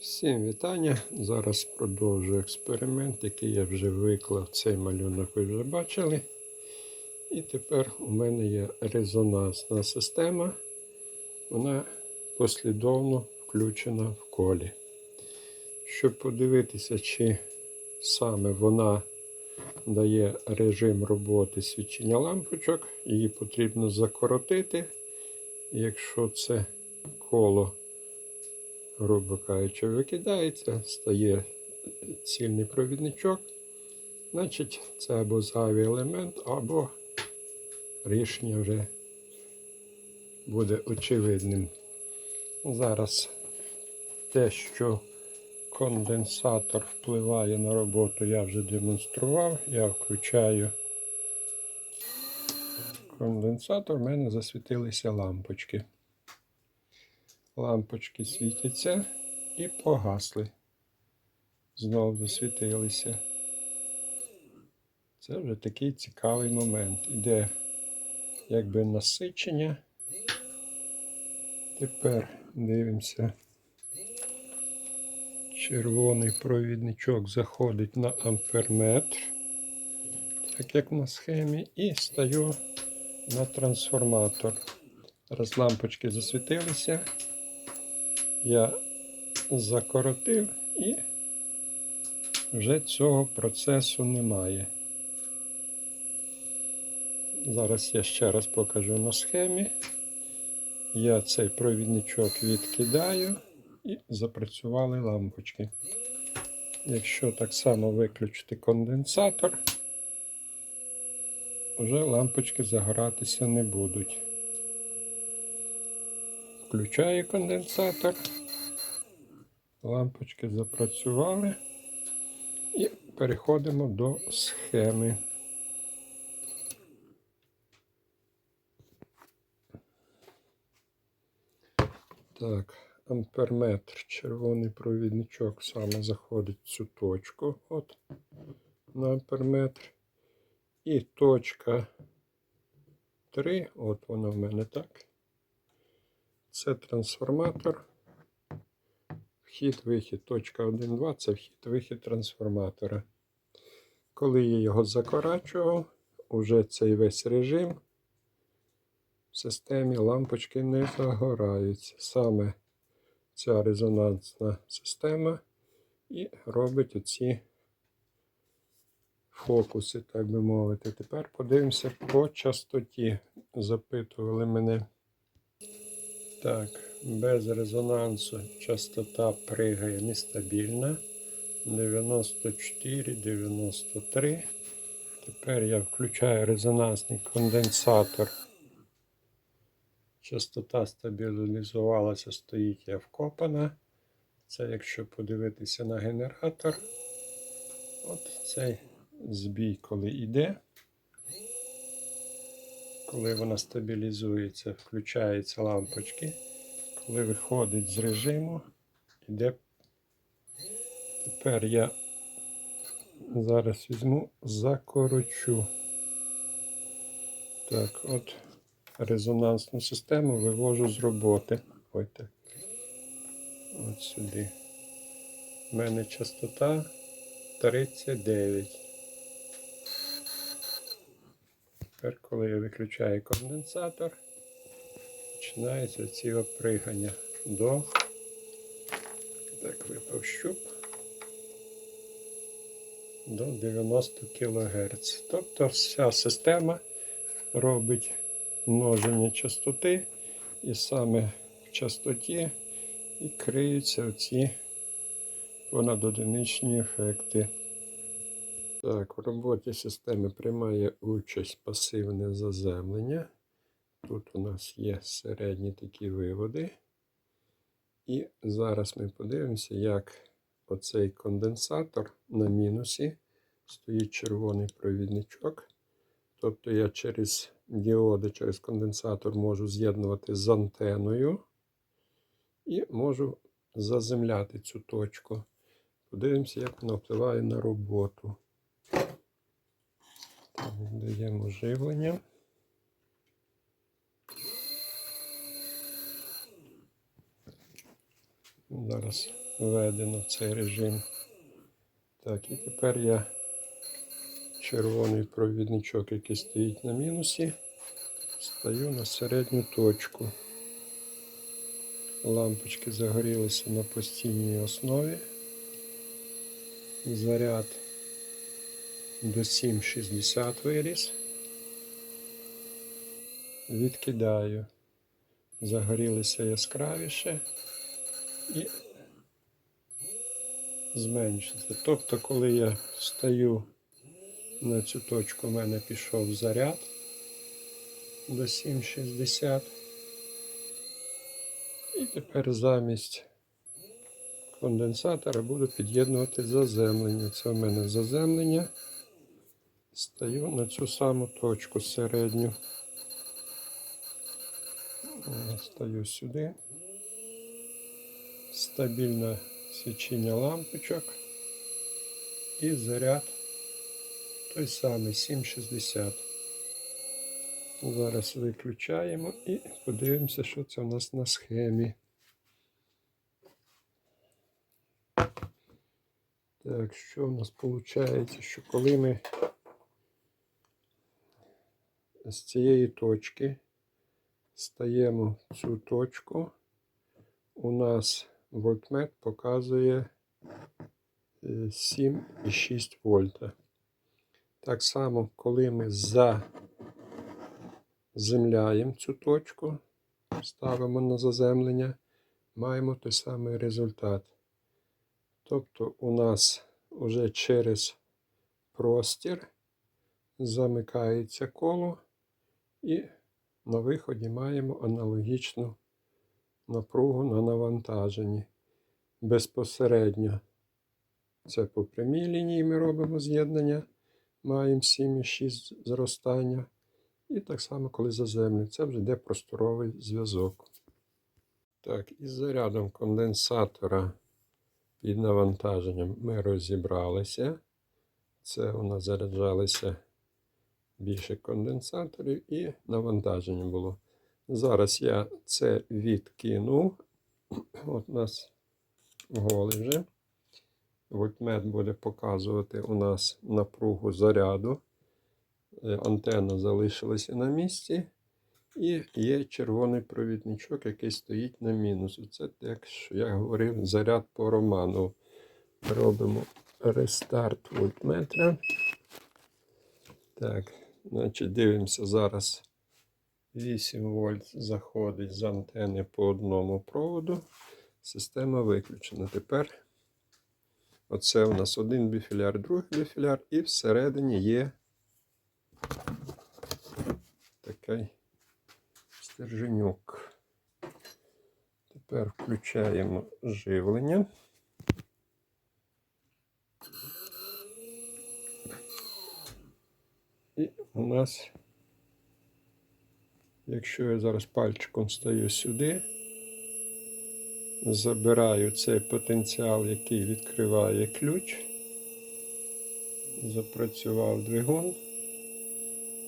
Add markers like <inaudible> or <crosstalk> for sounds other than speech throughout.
Всім вітання. Зараз продовжую експеримент, який я вже виклав. Цей малюнок ви вже бачили. І тепер у мене є резонансна система. Вона послідовно включена в колі. Щоб подивитися, чи саме вона дає режим роботи свічення лампочок, її потрібно закоротити. Якщо це коло грубо кажучи, викидається, стає цільний провідничок, значить це або зайвий елемент, або рішення вже буде очевидним. Зараз те, що конденсатор впливає на роботу, я вже демонстрував. Я включаю конденсатор, в мене засвітилися лампочки лампочки світяться і погасли. Знову засвітилися. Це вже такий цікавий момент. Іде якби насичення. Тепер дивимося. Червоний провідничок заходить на амперметр, так як на схемі, і стаю на трансформатор. Зараз лампочки засвітилися я закоротив і вже цього процесу немає. Зараз я ще раз покажу на схемі. Я цей провідничок відкидаю і запрацювали лампочки. Якщо так само виключити конденсатор, вже лампочки загоратися не будуть. Включаю конденсатор. Лампочки запрацювали. І переходимо до схеми. Так, амперметр, червоний провідничок саме заходить в цю точку. От на амперметр. І точка 3, от вона в мене так. Це трансформатор. Вхід, вихід, точка 1, 2 це вхід, вихід трансформатора. Коли я його закорачував, уже цей весь режим в системі лампочки не загораються. Саме ця резонансна система і робить оці фокуси, так би мовити. Тепер подивимося по частоті. Запитували мене. Так, без резонансу частота пригає нестабільна. 94-93. Тепер я включаю резонансний конденсатор. Частота стабілізувалася, стоїть я вкопана. Це якщо подивитися на генератор. От цей збій, коли йде. Коли вона стабілізується, включаються лампочки. Коли виходить з режиму, іде. Тепер я зараз візьму, закорочу. Так, от резонансну систему вивожу з роботи. Ой, так. От сюди. У мене частота 39. Тепер, коли я виключаю конденсатор, починається ці опригання до так випав щуп до 90 кГц. Тобто вся система робить множення частоти і саме в частоті і криються оці понадодиничні ефекти. Так, в роботі системи приймає участь пасивне заземлення. Тут у нас є середні такі виводи. І зараз ми подивимося, як оцей конденсатор на мінусі стоїть червоний провідничок. Тобто я через діоди, через конденсатор можу з'єднувати з антеною і можу заземляти цю точку. Подивимося, як вона впливає на роботу. Даємо живлення. Зараз введено цей режим. Так, і тепер я червоний провідничок, який стоїть на мінусі, стаю на середню точку. Лампочки загорілися на постійній основі. Заряд до 7,60 виріс. Відкидаю. Загорілися яскравіше і зменшиться. Тобто, коли я встаю на цю точку, в мене пішов заряд до 7,60. І тепер замість конденсатора буду під'єднувати заземлення. Це в мене заземлення. Стаю на цю саму точку середню. Стаю сюди. Стабільне свічення лампочок. І заряд той самий 7,60. Зараз виключаємо і подивимося, що це у нас на схемі. Так, що в нас виходить? Що коли ми з цієї точки стаємо цю точку, у нас вольтмет показує е, 7,6 вольта. Так само, коли ми заземляємо цю точку, ставимо на заземлення, маємо той самий результат. Тобто у нас вже через простір замикається коло, і на виході маємо аналогічну напругу на навантаженні. Безпосередньо це по прямій лінії ми робимо з'єднання, маємо 7,6 зростання. І так само, коли заземлюємо, це вже йде просторовий зв'язок. Так, із зарядом конденсатора під навантаженням ми розібралися. Це у нас заряджалися більше конденсаторів і навантаження було. Зараз я це відкинув. <clears throat> От у нас голий вже. Вольтмет буде показувати у нас напругу заряду. Е, Антенна залишилася на місці. І є червоний провідничок, який стоїть на мінус. Це, як що я говорив, заряд по роману. Робимо рестарт вольтметра. Так, значить, дивимося зараз. 8 вольт заходить з антени по одному проводу. Система виключена. Тепер оце у нас один біфіляр, другий біфіляр, і всередині є такий стерженюк. Тепер включаємо живлення. І у нас, якщо я зараз пальчиком стаю сюди, забираю цей потенціал, який відкриває ключ, запрацював двигун,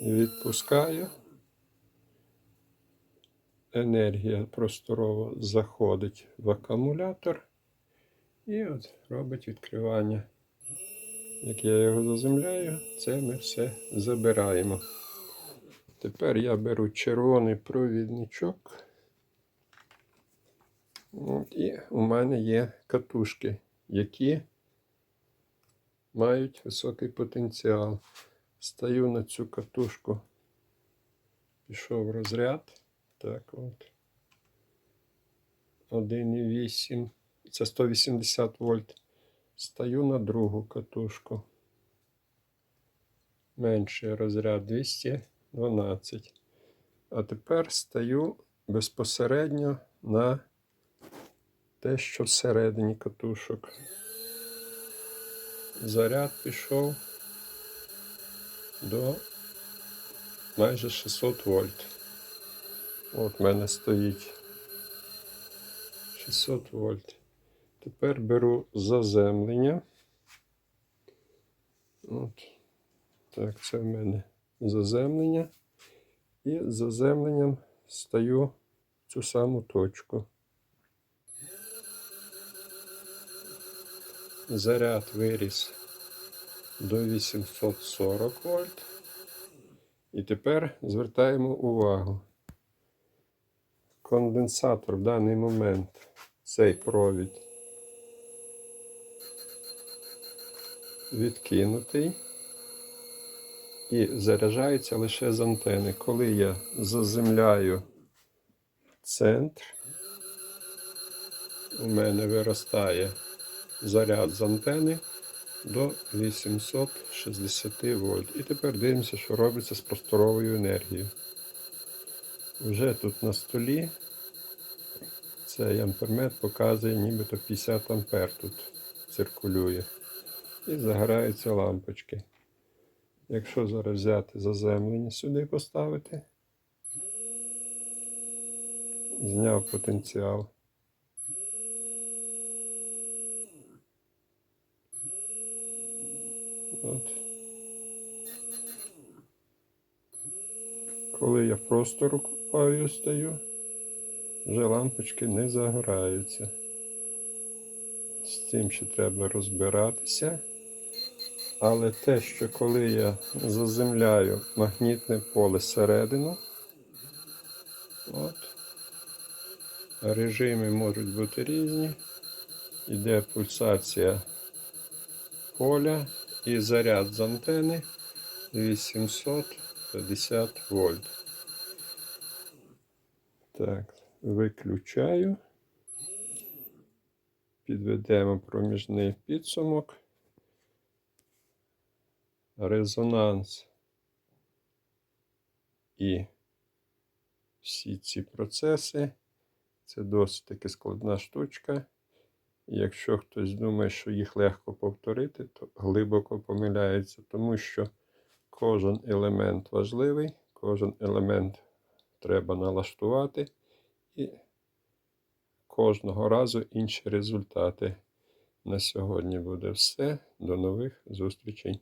відпускаю. Енергія просторово заходить в акумулятор. І от робить відкривання. Як я його заземляю, це ми все забираємо. Тепер я беру червоний провідничок. І у мене є катушки, які мають високий потенціал. Стаю на цю катушку, пішов розряд. Так от. 1,8. Це 180 вольт. Стаю на другу катушку. Менший розряд 212. А тепер стаю безпосередньо на те, що всередині катушок. Заряд пішов до майже 600 вольт. От в мене стоїть 600 вольт. Тепер беру заземлення. От. Так, це в мене заземлення. І заземленням стаю в цю саму точку. Заряд виріс до 840 вольт. І тепер звертаємо увагу. Конденсатор в даний момент цей провід відкинутий і заряджається лише з антени. Коли я заземляю центр, у мене виростає заряд з антени до 860 вольт. І тепер дивимося, що робиться з просторовою енергією. Вже тут на столі цей ампермет показує нібито 50 ампер тут циркулює. І загораються лампочки. Якщо зараз взяти заземлення сюди поставити, зняв потенціал. От. Коли я просто рукою стою, вже лампочки не загораються. З цим ще треба розбиратися. Але те, що коли я заземляю магнітне поле всередину, от, режими можуть бути різні. Іде пульсація поля і заряд з антени 850 вольт. Так, виключаю. Підведемо проміжний підсумок. Резонанс і всі ці процеси. Це досить таки складна штучка. Якщо хтось думає, що їх легко повторити, то глибоко помиляється, тому що кожен елемент важливий, кожен елемент треба налаштувати, і кожного разу інші результати. На сьогодні буде все. До нових зустрічей.